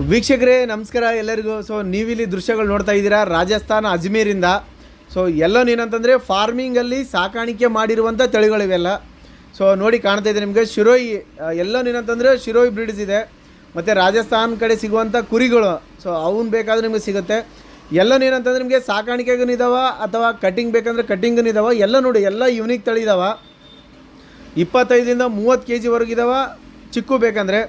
ವೀಕ್ಷಕರೇ, ನಮಸ್ಕಾರ ಎಲ್ಲರಿಗೂ. ಸೊ ನೀವಿಲ್ಲಿ ದೃಶ್ಯಗಳು ನೋಡ್ತಾ ಇದ್ದೀರಾ? ರಾಜಸ್ಥಾನ ಅಜ್ಮೀರಿಂದ. ಸೊ ಎಲ್ಲೋ ಏನಂತಂದರೆ ಫಾರ್ಮಿಂಗಲ್ಲಿ ಸಾಕಾಣಿಕೆ ಮಾಡಿರುವಂಥ ತಳಿಗಳಿವೆಲ್ಲ ಸೊ ನೋಡಿ ಕಾಣ್ತಾ ಇದೆ ನಿಮಗೆ? ಶಿರೋಯಿ ಎಲ್ಲೋ ಏನಂತಂದರೆ ಶಿರೋಯಿ ಬ್ರೀಡ್ಸ್ ಇದೆ. ಮತ್ತು ರಾಜಸ್ಥಾನ್ ಕಡೆ ಸಿಗುವಂಥ ಕುರಿಗಳು. ಸೊ ಅವನ್ನ ಬೇಕಾದ್ರೆ ನಿಮಗೆ ಸಿಗುತ್ತೆ. ಎಲ್ಲೋ ಏನಂತಂದ್ರೆ ನಿಮಗೆ ಸಾಕಾಣಿಕೆಗೂ ಇದಾವ, ಅಥವಾ ಕಟಿಂಗ್ ಬೇಕಂದ್ರೆ ಕಟಿಂಗೂ ಇದಾವ. ಎಲ್ಲ ನೋಡಿ, ಎಲ್ಲ ಯುನಿಕ್ ತಳಿ ಇದಾವ. ಇಪ್ಪತ್ತೈದರಿಂದ ಮೂವತ್ತು ಕೆ ಜಿವರೆಗಿದಾವೆ ಚಿಕ್ಕು ಬೇಕಂದರೆ.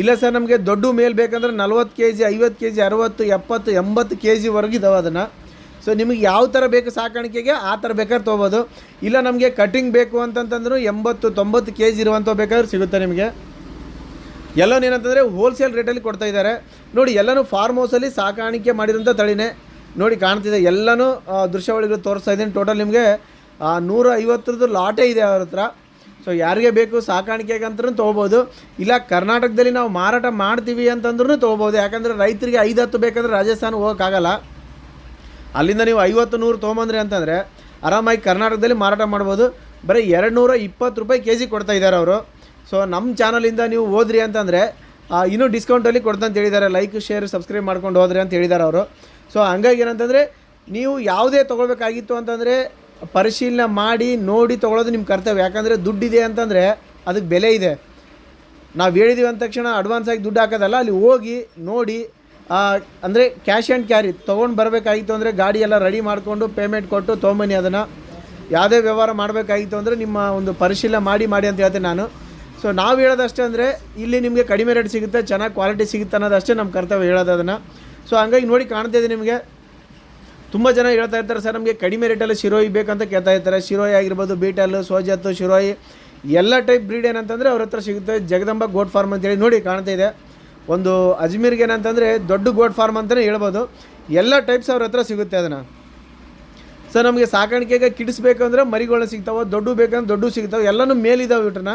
ಇಲ್ಲ ಸರ್, ನಮಗೆ ದೊಡ್ಡ ಮೇಲ್ ಬೇಕಂದ್ರೆ ನಲ್ವತ್ತು ಕೆ ಜಿ ಐವತ್ತು ಕೆ ಜಿ ಅರವತ್ತು, ಎಪ್ಪತ್ತು, ಎಂಬತ್ತು ಕೆ ಜಿವರೆಗಿದಾವೆ ಅದನ್ನು. ಸೊ ನಿಮಗೆ ಯಾವ ಥರ ಬೇಕು ಸಾಕಾಣಿಕೆಗೆ, ಆ ಥರ ಬೇಕಾದ್ರೆ ತೊಗೋಬೋದು. ಇಲ್ಲ, ನಮಗೆ ಕಟಿಂಗ್ ಬೇಕು ಅಂತಂತಂದ್ರೂ ಎಂಬತ್ತು, ತೊಂಬತ್ತು ಕೆ ಜಿ ಇರುವಂಥ ಬೇಕಾದ್ರೆ ಸಿಗುತ್ತೆ ನಿಮಗೆ. ಎಲ್ಲನೂ ಏನಂತಂದರೆ ಹೋಲ್ಸೇಲ್ ರೇಟಲ್ಲಿ ಕೊಡ್ತಾ ಇದ್ದಾರೆ. ನೋಡಿ, ಎಲ್ಲನೂ ಫಾರ್ಮ್ ಹೌಸಲ್ಲಿ ಸಾಕಾಣಿಕೆ ಮಾಡಿದಂಥ ತಳಿನೇ. ನೋಡಿ, ಕಾಣ್ತಿದೆ, ಎಲ್ಲನೂ ದೃಶ್ಯಾವಳಿಗಳು ತೋರಿಸ್ತಾ ಇದ್ದೀನಿ. ಟೋಟಲ್ ನಿಮಗೆ ನೂರ ಐವತ್ತರದ್ದು ಲಾಟೇ ಇದೆ ಅವ್ರ ಹತ್ರ. ಸೊ ಯಾರಿಗೆ ಬೇಕು ಸಾಕಾಣಿಕೆಗೆ ಅಂತಲೂ ತೊಗೋಬೋದು. ಇಲ್ಲ, ಕರ್ನಾಟಕದಲ್ಲಿ ನಾವು ಮಾರಾಟ ಮಾಡ್ತೀವಿ ಅಂತಂದ್ರೂ ತೊಗೋಬೋದು. ಯಾಕಂದರೆ ರೈತರಿಗೆ ಐದು ಹತ್ತು ಬೇಕಂದ್ರೆ ರಾಜಸ್ಥಾನ ಹೋಗೋಕ್ಕಾಗಲ್ಲ. ಅಲ್ಲಿಂದ ನೀವು ಐವತ್ತು, ನೂರು ತೊಗೊಂಬಂದ್ರಿ ಅಂತಂದರೆ ಆರಾಮಾಗಿ ಕರ್ನಾಟಕದಲ್ಲಿ ಮಾರಾಟ ಮಾಡ್ಬೋದು. ಬರೀ ಎರಡು ನೂರ ಇಪ್ಪತ್ತು ರೂಪಾಯಿ ಕೆ ಜಿ ಕೊಡ್ತಾ ಇದ್ದಾರೆ ಅವರು. ಸೊ ನಮ್ಮ ಚಾನಲಿಂದ ನೀವು ಹೋದ್ರಿ ಅಂತಂದರೆ ಇನ್ನೂ ಡಿಸ್ಕೌಂಟಲ್ಲಿ ಕೊಡ್ತಾ ಅಂತ ಹೇಳಿದ್ದಾರೆ. ಲೈಕ್ ಶೇರ್ ಸಬ್ಸ್ಕ್ರೈಬ್ ಮಾಡ್ಕೊಂಡು ಹೋದ್ರಿ ಅಂತ ಹೇಳಿದ್ದಾರೆ ಅವರು. ಸೊ ಹಂಗಾಗಿ ಏನಂತಂದರೆ, ನೀವು ಯಾವುದೇ ತೊಗೊಳ್ಬೇಕಾಗಿತ್ತು ಅಂತಂದರೆ ಪರಿಶೀಲನೆ ಮಾಡಿ, ನೋಡಿ ತೊಗೊಳೋದು ನಿಮ್ಮ ಕರ್ತವ್ಯ. ಯಾಕಂದರೆ ದುಡ್ಡಿದೆ ಅಂತಂದರೆ ಅದಕ್ಕೆ ಬೆಲೆ ಇದೆ. ನಾವು ಹೇಳಿದ್ದೀವಿ ಅಂದ ತಕ್ಷಣ ಅಡ್ವಾನ್ಸ್ ಆಗಿ ದುಡ್ಡು ಹಾಕೋದಲ್ಲ, ಅಲ್ಲಿ ಹೋಗಿ ನೋಡಿ ಅಂದರೆ ಕ್ಯಾಶ್ ಆ್ಯಂಡ್ ಕ್ಯಾರಿ ತೊಗೊಂಡು ಬರಬೇಕಾಗಿತ್ತು ಅಂದರೆ ಗಾಡಿ ಎಲ್ಲ ರೆಡಿ ಮಾಡಿಕೊಂಡು ಪೇಮೆಂಟ್ ಕೊಟ್ಟು ತೊಗೊಂಬನ್ನಿ ಅದನ್ನು. ಯಾವುದೇ ವ್ಯವಹಾರ ಮಾಡಬೇಕಾಗಿತ್ತು ಅಂದರೆ ನಿಮ್ಮ ಒಂದು ಪರಿಶೀಲನೆ ಮಾಡಿ ಮಾಡಿ ಅಂತ ಹೇಳ್ತೇನೆ ನಾನು. ಸೊ ನಾವು ಹೇಳೋದಷ್ಟೇ ಅಂದರೆ ಇಲ್ಲಿ ನಿಮಗೆ ಕಡಿಮೆ ರೇಟ್ ಸಿಗುತ್ತೆ, ಚೆನ್ನಾಗಿ ಕ್ವಾಲಿಟಿ ಸಿಗುತ್ತೆ ಅನ್ನೋದಷ್ಟೇ ನಮ್ಮ ಕರ್ತವ್ಯ ಹೇಳೋದು ಅದನ್ನು. ಸೊ ಹಂಗಾಗಿ ನೋಡಿ ಕಾಣ್ತಿದೆ ನಿಮಗೆ. ತುಂಬ ಜನ ಹೇಳ್ತಾ ಇರ್ತಾರೆ, ಸರ್, ನಮಗೆ ಕಡಿಮೆ ರೇಟಲ್ಲಿ ಶಿರೋಯಿ ಬೇಕಂತ ಕೇಳ್ತಾ ಇರ್ತಾರೆ. ಶಿರೋಯಿ ಆಗಿರ್ಬೋದು, ಬೀಟಲ್, ಸೋಜತ್ತು, ಶಿರೋಯಿ, ಎಲ್ಲ ಟೈಪ್ ಬ್ರೀಡ್ ಏನಂತಂದರೆ ಅವ್ರ ಹತ್ರ ಸಿಗುತ್ತೆ. ಜಗದಂಬ ಗೋಟ್ ಫಾರ್ಮ್ ಅಂತೇಳಿ ನೋಡಿ ಕಾಣ್ತಾ ಇದೆ. ಒಂದು ಅಜ್ಮೀರ್ಗೆ ಏನಂತಂದರೆ ದೊಡ್ಡ ಗೋಟ್ ಫಾರ್ಮ್ ಅಂತಲೇ ಹೇಳ್ಬೋದು. ಎಲ್ಲ ಟೈಪ್ಸ್ ಅವ್ರ ಹತ್ರ ಸಿಗುತ್ತೆ ಅದನ್ನು. ಸರ್ ನಮಗೆ ಸಾಕಾಣಿಕೆಗೆ ಕಿಡ್ಸ್ ಬೇಕಂದ್ರೆ ಮರಿಗಳನ್ನ ಸಿಗ್ತಾವೆ, ದೊಡ್ಡ ಬೇಕಂದ್ರೆ ದೊಡ್ಡ ಸಿಗ್ತಾವೆ, ಎಲ್ಲನೂ ಮೇಲಿದ್ದಾವೆ ಇಟ್ಟನ್ನ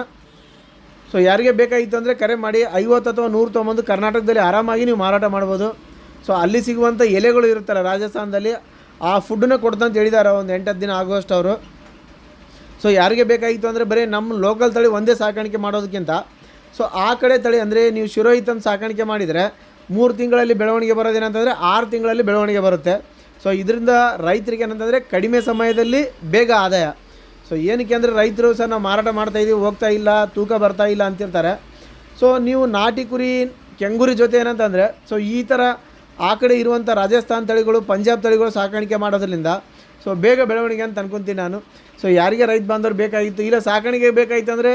ಸೊ ಯಾರಿಗೆ ಬೇಕಾಗಿತ್ತು ಅಂದರೆ ಕರೆ ಮಾಡಿ ಐವತ್ತು ಅಥವಾ ನೂರು ತೊಗೊಂಬಂದು ಕರ್ನಾಟಕದಲ್ಲಿ ಆರಾಮಾಗಿ ನೀವು ಮಾರಾಟ ಮಾಡ್ಬೋದು. ಸೊ ಅಲ್ಲಿ ಸಿಗುವಂಥ ಎಲೆಗಳು ಇರುತ್ತಲ್ಲ ರಾಜಸ್ಥಾನದಲ್ಲಿ, ಆ ಫುಡ್ಡನ್ನ ಕೊಡ್ತಂತ ಹೇಳಿದ್ದಾರೆ ಒಂದು ಎಂಟತ್ತು ದಿನ ಆಗುವಷ್ಟು ಅವರು. ಸೊ ಯಾರಿಗೆ ಬೇಕಾಗಿತ್ತು ಅಂದರೆ ಬರೀ ನಮ್ಮ ಲೋಕಲ್ ತಳಿ ಒಂದೇ ಸಾಕಾಣಿಕೆ ಮಾಡೋದಕ್ಕಿಂತ. ಸೊ ಆ ಕಡೆ ತಳಿ ಅಂದರೆ ನೀವು ಶಿರೋಹಿತ್ ಅಂತ ಸಾಕಾಣಿಕೆ ಮಾಡಿದರೆ ಮೂರು ತಿಂಗಳಲ್ಲಿ ಬೆಳವಣಿಗೆ ಬರೋದೇನಂತಂದರೆ ಆರು ತಿಂಗಳಲ್ಲಿ ಬೆಳವಣಿಗೆ ಬರುತ್ತೆ. ಸೊ ಇದರಿಂದ ರೈತರಿಗೆ ಏನಂತಂದರೆ ಕಡಿಮೆ ಸಮಯದಲ್ಲಿ ಬೇಗ ಆದಾಯ. ಸೊ ಏನಕ್ಕೆ ಅಂದರೆ ರೈತರು ಸಹ ನಾವು ಮಾರಾಟ ಮಾಡ್ತಾಯಿದ್ದೀವಿ ಹೋಗ್ತಾ ಇಲ್ಲ, ತೂಕ ಬರ್ತಾ ಇಲ್ಲ ಅಂತಿರ್ತಾರೆ. ಸೊ ನೀವು ನಾಟಿ ಕುರಿ, ಕೆಂಗುರಿ ಜೊತೆ ಏನಂತಂದರೆ ಸೊ ಈ ಥರ ಆ ಕಡೆ ಇರುವಂಥ ರಾಜಸ್ಥಾನ್ ತಳಿಗಳು, ಪಂಜಾಬ್ ತಳಿಗಳು ಸಾಕಾಣಿಕೆ ಮಾಡೋದ್ರಿಂದ ಸೊ ಬೇಗ ಬೆಳವಣಿಗೆ ಅಂತ ಅನ್ಕೊತೀನಿ ನಾನು. ಸೊ ಯಾರಿಗೆ ರೈತ ಬಾಂಧವ್ರು ಬೇಕಾಗಿತ್ತು, ಇಲ್ಲ ಸಾಕಾಣಿಕೆ ಬೇಕಾಗಿತ್ತು ಅಂದರೆ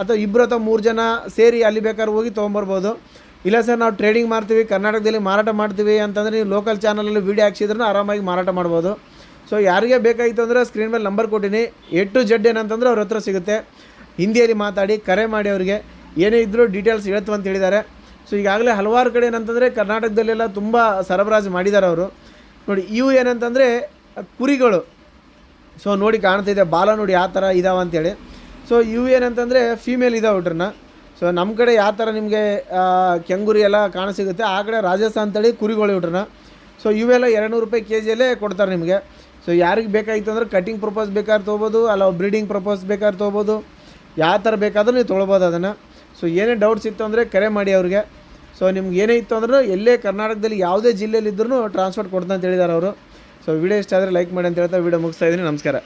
ಅಥವಾ ಇಬ್ಬರು ಅಥವಾ ಮೂರು ಜನ ಸೇರಿ ಅಲ್ಲಿ ಬೇಕಾದ್ರೆ ಹೋಗಿ ತೊಗೊಂಬರ್ಬೋದು. ಇಲ್ಲ ಸರ್, ನಾವು ಟ್ರೇಡಿಂಗ್ ಮಾಡ್ತೀವಿ, ಕರ್ನಾಟಕದಲ್ಲಿ ಮಾರಾಟ ಮಾಡ್ತೀವಿ ಅಂತಂದರೆ ನೀವು ಲೋಕಲ್ ಚಾನಲಲ್ಲಿ ವೀಡಿಯೋ ಹಾಕ್ಸಿದ್ರೂ ಆರಾಮಾಗಿ ಮಾರಾಟ ಮಾಡ್ಬೋದು. ಸೊ ಯಾರಿಗೆ ಬೇಕಾಗಿತ್ತು ಅಂದರೆ ಸ್ಕ್ರೀನ್ ಮೇಲೆ ನಂಬರ್ ಕೊಟ್ಟಿನಿ. ಎ ಟು ಜೆಡ್ ಏನಂತಂದರೆ ಅವ್ರ ಹತ್ರ ಸಿಗುತ್ತೆ. ಹಿಂದಿಯಲ್ಲಿ ಮಾತಾಡಿ, ಕರೆ ಮಾಡಿ ಅವರಿಗೆ. ಏನೇ ಇದ್ದರೂ ಡೀಟೇಲ್ಸ್ ಹೇಳ್ತು ಅಂತ ಹೇಳಿದ್ದಾರೆ. ಸೊ ಈಗಾಗಲೇ ಹಲವಾರು ಕಡೆ ಏನಂತಂದರೆ ಕರ್ನಾಟಕದಲ್ಲೆಲ್ಲ ತುಂಬ ಸರಬರಾಜು ಮಾಡಿದ್ದಾರೆ ಅವರು. ನೋಡಿ ಇವು ಏನಂತಂದರೆ ಕುರಿಗಳು. ಸೊ ನೋಡಿ ಕಾಣ್ತಿದೆ, ಬಾಲ ನೋಡಿ ಯಾವ ಥರ ಇದಾವೆ ಅಂತೇಳಿ. ಸೊ ಇವು ಏನಂತಂದರೆ ಫೀಮೇಲ್ ಇದಾವೆ ಹುಡ್ರನ್ನ. ಸೊ ನಮ್ಮ ಕಡೆ ಯಾವ ಥರ ನಿಮಗೆ ಕೆಂಗುರಿ ಎಲ್ಲ ಕಾಣಸಿಗುತ್ತೆ ಆ ಕಡೆ ರಾಜಸ್ಥಾನ್ ತಳಿ ಕುರಿಗಳು ಹುಡ್ರನ್ನ. ಸೊ ಇವೆಲ್ಲ ಎರಡು ರೂಪಾಯಿ ಕೆ ಜಿಯಲ್ಲೇ ಕೊಡ್ತಾರೆ ನಿಮಗೆ. ಸೊ ಯಾರಿಗೆ ಬೇಕಾಗಿತ್ತು ಅಂದ್ರೆ ಕಟಿಂಗ್ ಪರ್ಪಸ್ ಬೇಕಾದ್ರೆ ತೊಗೋಬೋದು, ಅಲ್ಲ ಬ್ರೀಡಿಂಗ್ ಪರ್ಪಸ್ ಬೇಕಾದ್ರೆ ತೊಗೋಬೋದು. ಯಾವ ಥರ ಬೇಕಾದರೂ ನೀವು ತೊಗೊಳ್ಬೋದು ಅದನ್ನು. ಸೊ ಏನೇ ಡೌಟ್ಸ್ ಇತ್ತು ಅಂದರೆ ಕರೆ ಮಾಡಿ ಅವ್ರಿಗೆ. ಸೊ ನಿಮ್ಗೆ ಏನೇ ಇತ್ತು ಅಂದ್ರೆ ಎಲ್ಲೇ ಕರ್ನಾಟಕದಲ್ಲಿ ಯಾವುದೇ ಜಿಲ್ಲೆಯಲ್ಲಿ ಇದ್ರೂ ಟ್ರಾನ್ಸ್ಫರ್ ಕೊಡ್ತಾ ಅಂತ ಹೇಳಿದ್ದಾರೆ ಅವರು. ಸೊ ವಿಡಿಯೋ ಇಷ್ಟ ಆದರೆ ಲೈಕ್ ಮಾಡಿ ಅಂತ ಹೇಳ್ತಾ ವಿಡಿಯೋ ಮುಗಿಸ್ತಾ ಇದ್ದೀನಿ. ನಮಸ್ಕಾರ.